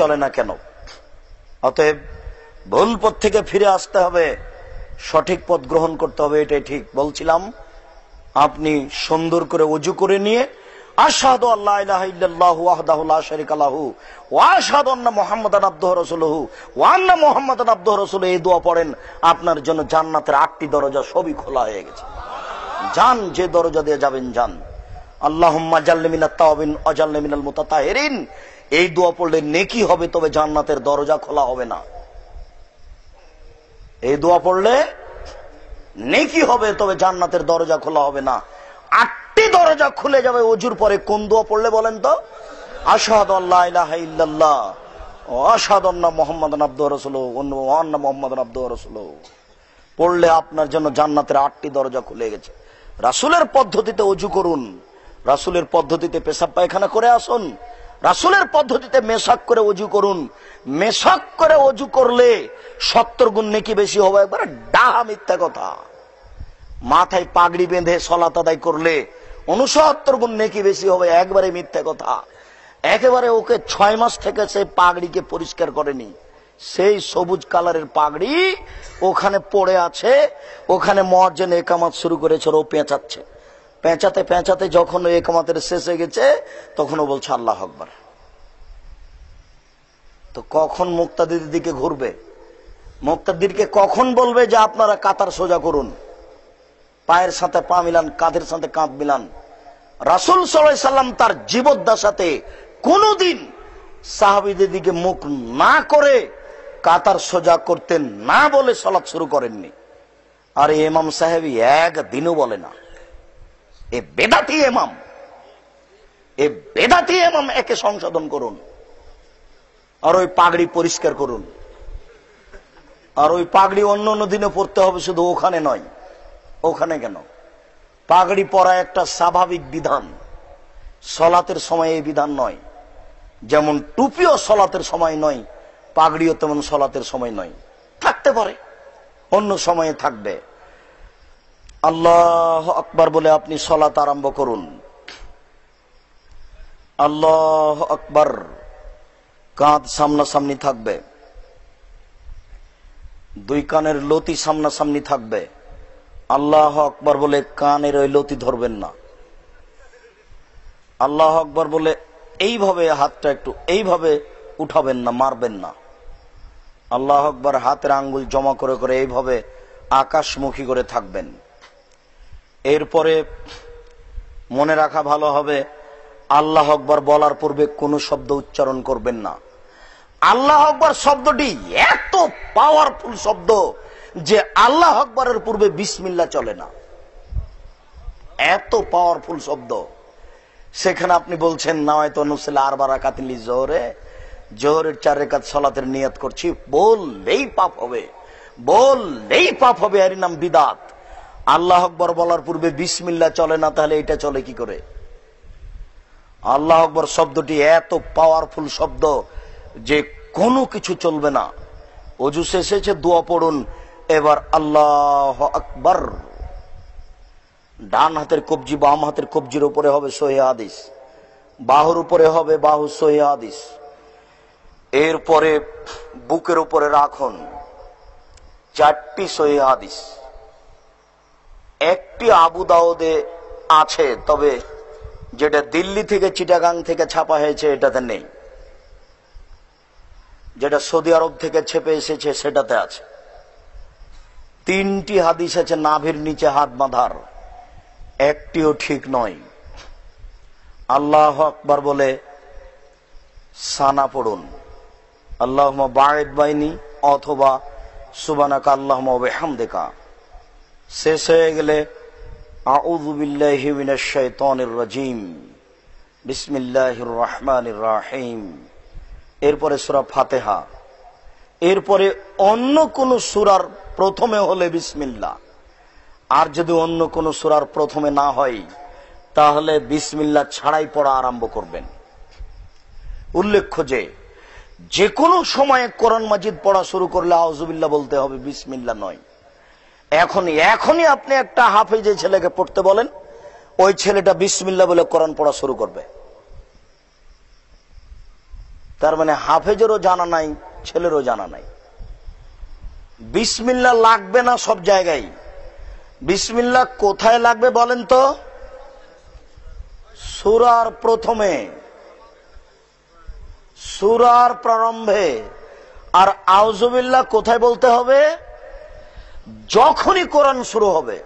চলে না কেন? অতএব ভুল পথ থেকে ফিরে আসতে হবে, সঠিক পথ গ্রহণ করতে হবে, এটাই ঠিক বলছিলাম। আপনি সুন্দর করে অজু করে নিয়ে, আশহাদু আল্লাহ ওয়া পড়েন, আপনার জন্য জান্নাতের আটটি দরজা সবই খোলা হয়ে গেছে। যান, যে দরজা দিয়ে যাবেন, যান। এই দোয়া পড়লে নেকি হবে, তবে জান্নাতের দরজা খোলা হবে না। এই দোয়া পড়লে নেকি হবে, তবে জান্নাতের দরজা খোলা হবে না। আটটি দরজা খুলে যাবে অজুর পরে। কোন দোয়া পড়লে বলেন তো? আসাদ আল্লাহ আন্না মোহাম্মদ আব্দুহ রসুল আন্না মোহাম্মদ আব্দুহ রসুল পড়লে আপনার জন্য জান্নাতের আটটি দরজা খুলে গেছে। রাসুলের পদ্ধতিতে অজু করুন। রাসুলের পদ্ধতিতে পেশাব পায়খানা করে আসুন। রাসুলের পদ্ধতিতে মেশাক করে অজু করুন। মেশাক করে অজু করলে সত্তর গুণ নেকি বেশি হবে একবারে ডাহা মিথ্যা কথা। মাথায় পাগড়ি বেঁধে সলাত আদায় করলে উনসত্তর গুণ নেকি বেশি হবে একবারে মিথ্যা কথা। একেবারে ওকে ছয় মাস থেকে সে পাগড়িকে পরিষ্কার করেনি। সেই সবুজ কালারের পাগড়ি ওখানে পড়ে আছে, ওখানে মহাজন একামাত শুরু করেছে, ও পেঁচাচ্ছে। পেঁচাতে পেঁচাতে যখন ওই একামাতের শেষ হয়ে গেছে, তখন ও বলছে, আল্লাহ আকবার। তো কখন মুক্তাদির দিকে ঘুরবে? মুক্তাদিরকে কখন বলবে যে, আপনারা কাতার সোজা করুন? পায়ের সাথে পা মিলান, কাঁধের সাথে কাঁধ মিলান। রাসুল সাল্লাম তার জীবদ্দশাতে কোনদিন সাহাবিদের দিকে মুখ না করে কাতার সোজা করতেন না বলে সলাৎ শুরু করেননি। আর এমাম সাহেব একদিনও বলে না। এ বেদাতি এমাম। এ বেদাতি এমাম একে সংশোধন করুন। আর ওই পাগড়ি পরিষ্কার করুন। আর ওই পাগড়ি অন্য অন্য দিনে পড়তে হবে, শুধু ওখানে নয়। ওখানে কেন? পাগড়ি পরা একটা স্বাভাবিক বিধান। সলাতের সময় এই বিধান নয়। যেমন টুপিও সলাতের সময় নয়, পাগড়িও তেমন সলাতের সময় নয়। থাকতে পারে। অন্য সময়ে থাকবে। আল্লাহ আকবার বলে আপনি সলাত আরম্ভ করুন। আল্লাহ আকবার। কাঁধ সামনাসামনি থাকবে। দুই কানের লতি সামনাসামনি থাকবে। আল্লাহ আকবর বলে কানের ওই লতি ধরবেন না। আল্লাহ আকবর বলে এইভাবে হাতটা একটু এইভাবে উঠাবেন না, মারবেন না। আল্লাহ আকবর হাতের আঙ্গুল জমা করে করে এইভাবে আকাশমুখী করে থাকবেন। এরপরে মনে রাখা ভালো হবে, আল্লাহ আকবর বলার পূর্বে কোনো শব্দ উচ্চারণ করবেন না। আল্লাহ আকবর শব্দটি এত পাওয়ারফুল শব্দ যে আল্লাহ আকবরের পূর্বে বিসমিল্লা চলে না। এত পাওয়ারফুল শব্দ। সেখানে আপনি বলছেন নয়তো নুসেলা আর বার কাতিলি জোহরে, জোহরের চার রেখাত সলাতের নিয়ত করছি, বললেই পাপ হবে, বললেই পাপ হবে, এর নাম বিদাত। আল্লাহ আকবর বলার পূর্বে বিসমিল্লা চলে না, তাহলে এটা চলে কি করে? আল্লাহ আকবর শব্দটি এত পাওয়ারফুল শব্দ যে কোনো কিছু চলবে না। অজু শেষেছে দোয়া পড়ুন। এবার আল্লাহ আকবর ডান হাতের কবজি, বাম হাতের কবজির উপরে হবে সহি হাদিস, বাহুর উপরে হবে বাহু সহি হাদিস। এরপরে বুকের উপরে রাখুন, চারটি সহি হাদিস। একটি আবু দাউদে আছে, তবে যেটা দিল্লি থেকে চিটাগাং থেকে ছাপা হয়েছে, এটাতে নেই। যেটা সৌদি আরব থেকে ছেপে এসেছে, সেটাতে আছে। তিনটি হাদিস আছে, নাভির নিচে হাত বাঁধার। একটিও ঠিক নয়। আল্লাহ আকবার বলে, সানা পড়ুন। আল্লাহ বায়েদ বাইনি, অথবা সুবানাকা আল্লাহ হামদেকা শেষ হয়ে গেলে আউজুবিল্লাহিমিনাশাইতানির বিসমিল্লাহির রহমানির রাহিম। এরপরে সুরা ফাতেহা। এরপরে অন্য কোন সুরার প্রথমে হলে বিসমিল্লা আর যদি অন্য কোন সুরার প্রথমে না হয়, তাহলে বিসমিল্লা ছাড়াই পড়া আরম্ভ করবেন। উল্লেখ্য যে যে কোনো সময়ে কোরআন মাজিদ পড়া শুরু করলে আউজুবিল্লা বলতে হবে বিসমিল্লা নয়। এখন এখনই আপনি একটা হাফেজে ছেলেকে পড়তে বলেন, ওই ছেলেটা বিসমিল্লা বলে কোরআন পড়া শুরু করবে। তার মানে হাফেজেরও জানা নাই, ছেলেরও জানা নাই। বিসমিল্লা লাগবে না সব জায়গায়। বিসমিল্লা কোথায় লাগবে বলেন তো? সুরার প্রথমে। সুরার প্রারম্ভে। আর আউজুবিল্লাহ কোথায় বলতে হবে? যখনই কোরআন শুরু হবে,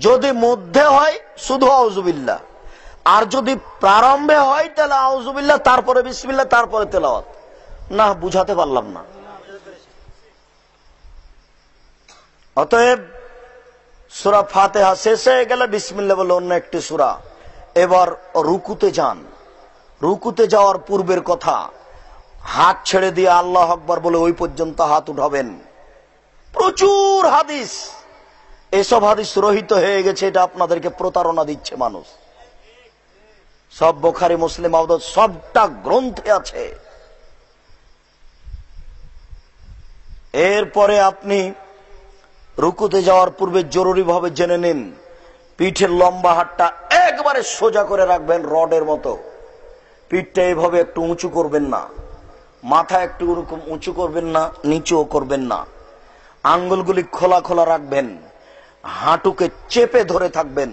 যদি মধ্যে হয়, শুধু আউজুবিল্লাহ আর যদি প্রারম্ভে হয়, তাহলে আউজুবিল্লাহ তারপরে বিসমিল্লাহ, তারপরে তেলাওয়াত। না, বুঝাতে পারলাম না। অতএব, সুরা ফাতেহা শেষ হয়ে গেলে বিসমিল্লা বলে অন্য একটি সুরা। এবার রুকুতে যান। রুকুতে যাওয়ার পূর্বের কথা। হাত ছেড়ে দিয়ে আল্লাহ আকবর বলে ওই পর্যন্ত হাত উঠাবেন। প্রচুর হাদিস। এসব হাদিস রহিত হয়ে গেছে, এটা আপনাদেরকে প্রতারণা দিচ্ছে মানুষ। সব বোখারি, মুসলিম আবদ সবটা গ্রন্থে আছে। এরপরে আপনি রুকুতে যাওয়ার পূর্বে জরুরিভাবে জেনে নিন, পিঠের লম্বা হাতটা একবারে সোজা করে রাখবেন রডের মতো। পিঠটা এভাবে একটু উঁচু করবেন না। মাথা একটু ওরকম উঁচু করবেন না, নিচুও করবেন না। আঙ্গুলগুলি খোলা খোলা রাখবেন, হাঁটুকে চেপে ধরে থাকবেন,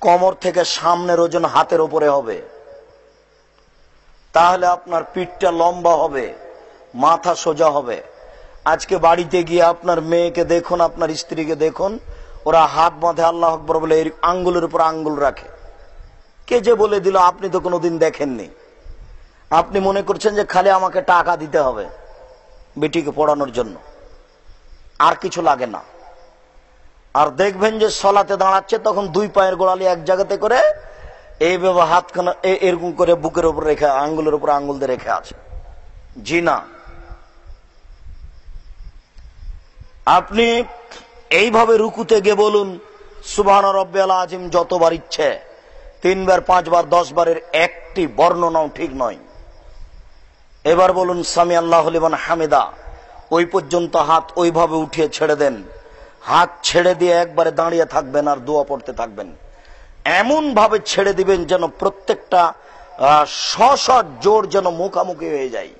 কমর থেকে সামনের ওজন হাতের ওপরে হবে। তাহলে আপনার পিঠটা লম্বা হবে, মাথা সোজা হবে। আজকে বাড়িতে গিয়ে আপনার মেয়েকে দেখুন, আপনার স্ত্রীকে দেখুন, ওরা হাত বাঁধে, আল্লাহ আকবর বলে এই আঙ্গুলের উপর আঙ্গুল রাখে। কে যে বলে দিল, আপনি তো কোনোদিন দেখেননি। আপনি মনে করছেন যে খালি আমাকে টাকা দিতে হবে, বেটিকে পড়ানোর জন্য। আর কিছু লাগে না। আর দেখবেন যে সলাতে দাঁড়াচ্ছে, তখন দুই পায়ের গোড়ালি এক জায়গাতে করে এইভাবে হাতখানা এরকম করে বুকের উপর রেখে, আঙ্গুলের উপর আঙ্গুল দিয়ে রেখে আছে। জি না। আপনি এইভাবে রুকুতে গিয়ে বলুন, সুবহান রব্বাল আজিম যতবার ইচ্ছে, তিনবার, পাঁচবার দশ বারের একটি বর্ণনাও ঠিক নয়। এবার বলুন সামি আল্লাহ লিমান হামিদা। ওই পর্যন্ত হাত ওইভাবে উঠিয়ে ছেড়ে দেন। হাত ছেড়ে দিয়ে একবারে দাঁড়িয়ে থাকবেন আর দোয়া পড়তে থাকবেন। এমন ভাবে ছেড়ে দিবেন যেন প্রত্যেকটা স্ব জোর যেন মুখামুখি হয়ে যায়।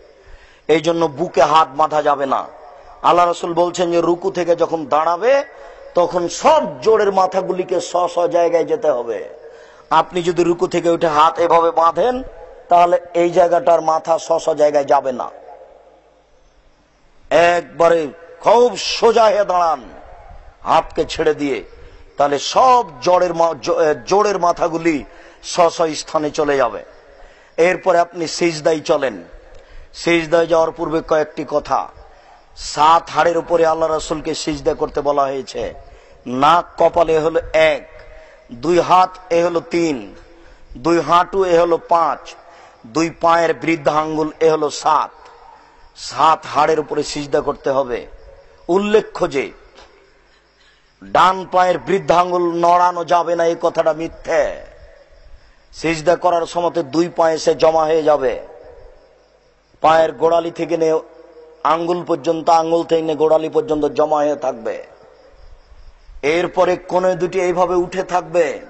এই জন্য বুকে হাত বাঁধা যাবে না। আল্লাহ রসুল বলছেন যে, রুকু থেকে যখন দাঁড়াবে, তখন সব জোরের মাথাগুলিকে স্ব স্ব জায়গায় যেতে হবে। আপনি যদি রুকু থেকে উঠে হাত এভাবে বাঁধেন, তাহলে এই জায়গাটার মাথা স্ব স্ব জায়গায় যাবে না। একবারে খুব সোজা হয়ে দাঁড়ান। হাতকে ছেড়ে দিয়ে। তাহলে সব জড়ের মা- জ- এ, জোড়ের মাথাগুলি স্ব স্থানে চলে যাবে। এরপরে আপনি সিজদাই চলেন। সিজদায় যাওয়ার পূর্বে কয়েকটি কথা। সাত হাড়ের উপরে আল্লাহ রসুলকে সিজদা করতে বলা হয়েছে। নাক কপালে হলো এক দুই হাত এ হলো তিন দুই হাঁটু এ হলো পাঁচ দুই পায়ের বৃদ্ধা আঙ্গুল এ হলো সাত। সাত হাড়ের উপরে সিজদা করতে হবে। উল্লেখ্য যে, ডান পায়ের বৃদ্ধাঙ্গুল নড়ানো যাবে না, এই কথাটা মিথ্যে। সিজদা করার সময় দুই পায়ে সে জমা হয়ে যাবে। পায়ের গোড়ালি থেকে নিয়ে আঙ্গুল পর্যন্ত, আঙ্গুল থেকে নিয়ে গোড়ালি পর্যন্ত জমা হয়ে থাকবে। এরপরে কোনে দুটি এইভাবে উঠে থাকবে।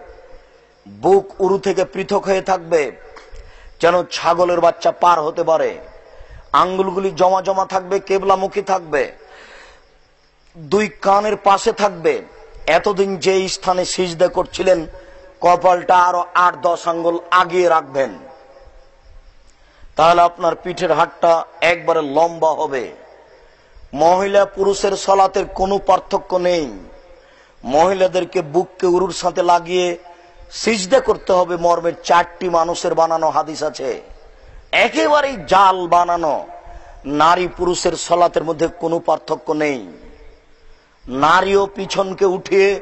বুক উরু থেকে পৃথক হয়ে থাকবে, যেন ছাগলের বাচ্চা পার হতে পারে। আঙ্গুলগুলি জমা জমা থাকবে, কেবলামুখী থাকবে, দুই কানের পাশে থাকবে। এতদিন যে স্থানে সিজদা করছিলেন, কপালটা আরও আট, দশ আঙ্গুল আগিয়ে রাখবেন। তাহলে আপনার পিঠের হাটটা একবারে লম্বা হবে। মহিলা পুরুষের সলাতের কোনো পার্থক্য নেই। মহিলাদেরকে বুককে উরুর সাথে লাগিয়ে সিজদা করতে হবে। মর্মের চারটি মানুষের বানানো হাদিস আছে। একেবারেই জাল বানানো। নারী পুরুষের সলাতের মধ্যে কোনো পার্থক্য নেই। নারীও পিছনকে উঠিয়ে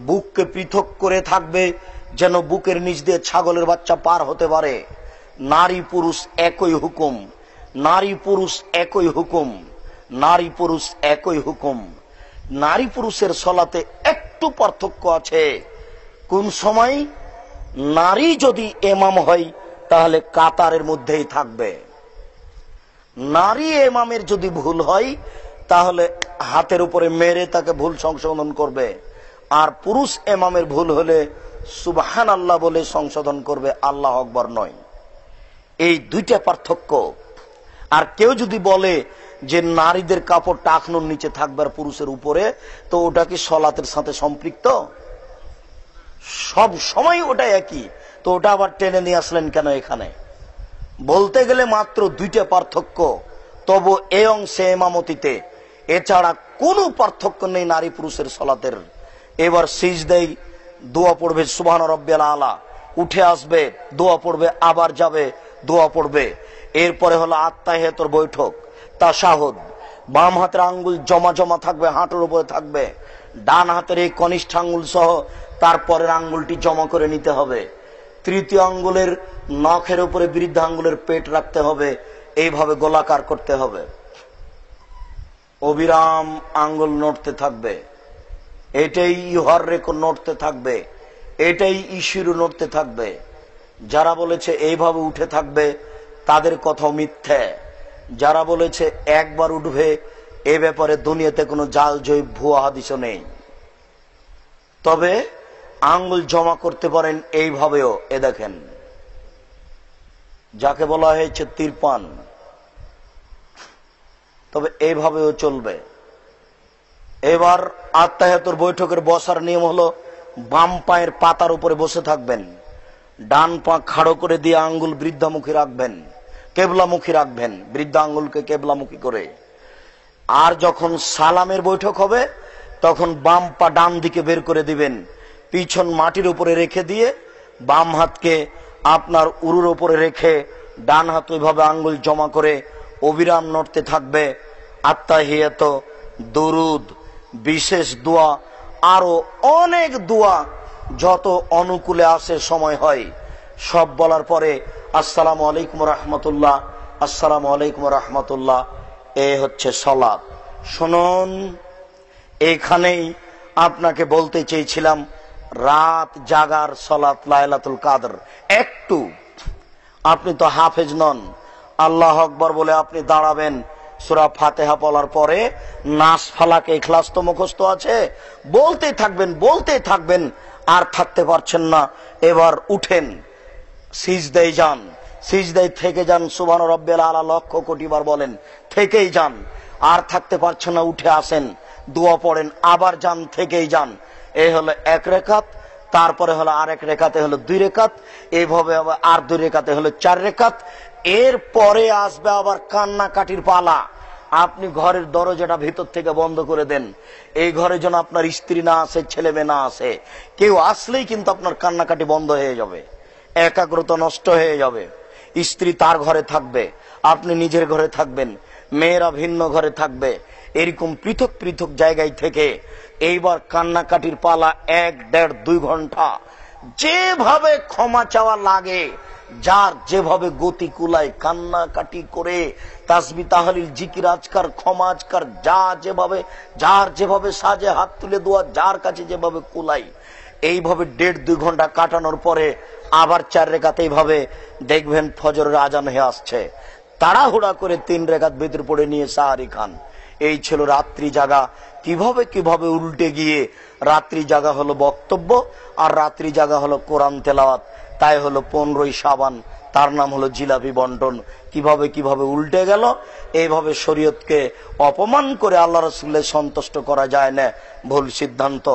বুককে পৃথক করে থাকবে, যেন বুকের নিচ দিয়ে ছাগলের বাচ্চা পার হতে পারে। নারী পুরুষ একই হুকুম। নারী পুরুষ একই হুকুম। নারী পুরুষ একই হুকুম। নারী পুরুষের সলাতে একটু পার্থক্য আছে। কোন সময় নারী যদি এমাম হয় তাহলে কাতারের মধ্যেই থাকবে। নারী এমামের যদি ভুল হয়, তাহলে হাতের উপরে মেরে তাকে ভুল সংশোধন করবে। আর পুরুষ এমামের ভুল হলে সুবহান আল্লাহ বলে সংশোধন করবে, আল্লাহ আকবর নয়। এই দুইটা পার্থক্য। আর কেউ যদি বলে যে নারীদের কাপড় টাকনোর নিচে থাকবে আর পুরুষের উপরে, তো ওটা কি সলাতের সাথে সম্পৃক্ত? সব সময় ওটা একই। তো ওটা আবার টেনে নিয়ে আসলেন কেন এখানে? বলতে গেলে মাত্র দুইটা পার্থক্য। তবু এ অংশে এমামতিতে। এছাড়া কোনো পার্থক্য নেই নারী পুরুষের সলাতের। এবার সিজ দেই দোয়া পড়বে সুবাহ রব্বেল আলা। উঠে আসবে, দোয়া পড়বে, আবার যাবে, দোয়া পড়বে। এরপরে হলো আত্মাহেতর বৈঠক তা তাসাহদ। বাম হাতের আঙ্গুল জমা জমা থাকবে, হাঁটুর উপরে থাকবে। ডান হাতের এই কনিষ্ঠ আঙ্গুল সহ তারপরের আঙ্গুলটি জমা করে নিতে হবে। তৃতীয় আঙ্গুলের নখের উপরে বৃদ্ধ আঙ্গুলের পেট রাখতে হবে, এইভাবে গোলাকার করতে হবে। অবিরাম আঙ্গুল নড়তে থাকবে। এটাই ইহর রেকর্ড নড়তে থাকবে। এটাই ইস্যুরু নড়তে থাকবে। যারা বলেছে এইভাবে উঠে থাকবে, তাদের কথা মিথ্যে। যারা বলেছে একবার উঠবে, এ ব্যাপারে দুনিয়াতে কোনো জাল জয় ভুয়া হাদিসও নেই। তবে আঙ্গুল জমা করতে পারেন এইভাবেও, এ দেখেন। যাকে বলা হয়েছে তিরপান। তবে এইভাবেও চলবে। এবার আত্মাহাতর বৈঠকের বসার নিয়ম হলো, বাম পায়ের পাতার উপরে বসে থাকবেন। ডান পা খাড়ো করে দিয়ে আঙ্গুল বৃদ্ধামুখী রাখবেন। কেবলামুখী রাখবেন। বৃদ্ধ আঙ্গুলকে কেবলামুখী করে। আর যখন সালামের বৈঠক হবে, তখন বাম পা ডান দিকে বের করে দিবেন। পিছন মাটির উপরে রেখে দিয়ে বাম হাতকে আপনার উরুর উপরে রেখে ডান হাত ওইভাবে আঙ্গুল জমা করে অবিরাম নড়তে থাকবে। আত্মাহিয়াত, দরুদ, বিশেষ দোয়া, আরও অনেক দোয়া যত অনুকূলে আসে সময় হয়। সব বলার পরে আসসালামু আলাইকুম রহমতুল্লাহ, আসসালামু আলাইকুম রহমতুল্লাহ। এ হচ্ছে সলাদ শুনুন, এখানেই আপনাকে বলতে চেয়েছিলাম রাত জাগার সলাত লাইলাতুল কাদর। একটু। আপনি তো হাফেজ নন। আল্লাহ আকবর বলে আপনি দাঁড়াবেন। সুরা ফাতেহা বলার পরে নাস ফালাকে ইখলাস তো মুখস্থ আছে। বলতেই থাকবেন বলতেই থাকবেন। আর থাকতে পারছেন না। এবার উঠেন। সিজদাই যান। সিজদাই থেকে যান সুবান রব্বেল আলা লক্ষ কোটিবার বলেন, থেকেই যান। আর থাকতে পারছেন না, উঠে আসেন। দোয়া পড়েন, আবার যান, থেকেই যান। এই হলো এক রেখাত, তারপরে হলো আর এক রেখাতে হলো দুই রেখাত এইভাবে আর দুই রেখাতে হলো চার রেখাত। এর পরে আসবে আবার কান্নাকাটির পালা। আপনি ঘরের দরজাটা ভিতর থেকে বন্ধ করে দেন। এই ঘরে যেন আপনার স্ত্রী না আসে, ছেলে মেয়ে না আসে। কেউ আসলেই কিন্তু আপনার কান্নাকাটি বন্ধ হয়ে যাবে। একাগ্রতা নষ্ট হয়ে যাবে। স্ত্রী তার ঘরে থাকবে, আপনি নিজের ঘরে থাকবেন, মেয়েরা ভিন্ন ঘরে থাকবে। এরকম পৃথক পৃথক জায়গায় থেকে এইবার কান্নাকাটির পালা এক, দেড়, দুই ঘণ্টা। যেভাবে ক্ষমা চাওয়া লাগে, যার যেভাবে গতি কুলায় কান্নাকাটি করে, তাসবি তাহলিল জিকির, আজকার ক্ষমা, আজকার যা যেভাবে, যার যেভাবে সাজে হাত তুলে দেওয়া যার কাছে যেভাবে কুলাই, এইভাবে দেড়, দুই ঘণ্টা কাটানোর পরে আবার চার রেখাতে এইভাবে দেখবেন ফজরের আজান হয়ে আসছে। তাড়াহুড়া করে তিন রেখাত ভিতর পড়ে নিয়ে সাহারি খান। এই ছিল রাত্রি জাগা। কীভাবে কীভাবে উল্টে গিয়ে রাত্রি জাগা হলো বক্তব্য আর রাত্রি জাগা হলো কোরআন তেলাওয়াত। তাই হলো পনেরোই সাবান তার নাম হলো জিলাপি বন্টন। কীভাবে কীভাবে উল্টে গেল, এইভাবে শরীয়তকে অপমান করে আল্লাহ রসুল্লে সন্তুষ্ট করা যায় না। ভুল সিদ্ধান্ত।